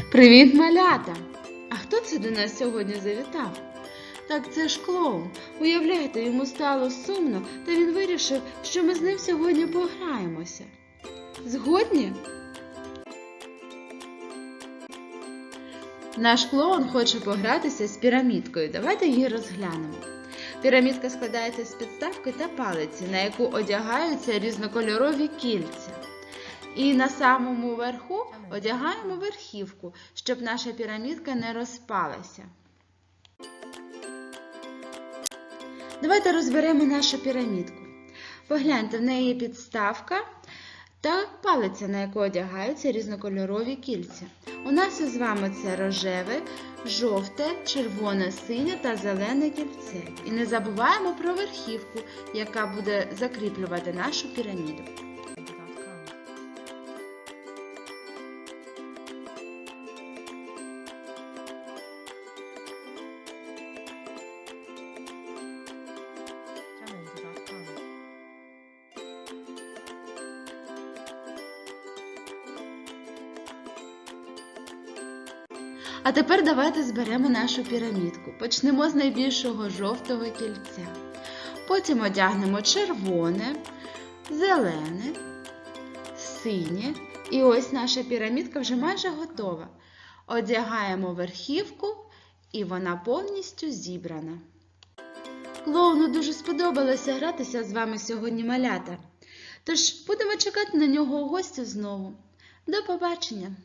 Привіт, малята! А хто це до нас сьогодні завітав? Так це ж клоун. Уявляєте, йому стало сумно, та він вирішив, що ми з ним сьогодні пограємося. Згодні? Наш клоун хоче погратися з пірамідкою. Давайте її розглянемо. Пірамідка складається з підставки та палиці, на яку одягаються різнокольорові кільця. І на самому верху одягаємо верхівку, щоб наша пірамідка не розпалася. Давайте розберемо нашу пірамідку. Погляньте, в неї підставка та палиця, на яку одягаються різнокольорові кільця. У нас із вами це рожеве, жовте, червоне, синє та зелене кільце. І не забуваємо про верхівку, яка буде закріплювати нашу піраміду. А тепер давайте зберемо нашу пірамідку. Почнемо з найбільшого жовтого кільця. Потім одягнемо червоне, зелене, синє. І ось наша пірамідка вже майже готова. Одягаємо верхівку, і вона повністю зібрана. Клоуну дуже сподобалося гратися з вами сьогодні малята. Тож будемо чекати на нього у гості знову. До побачення!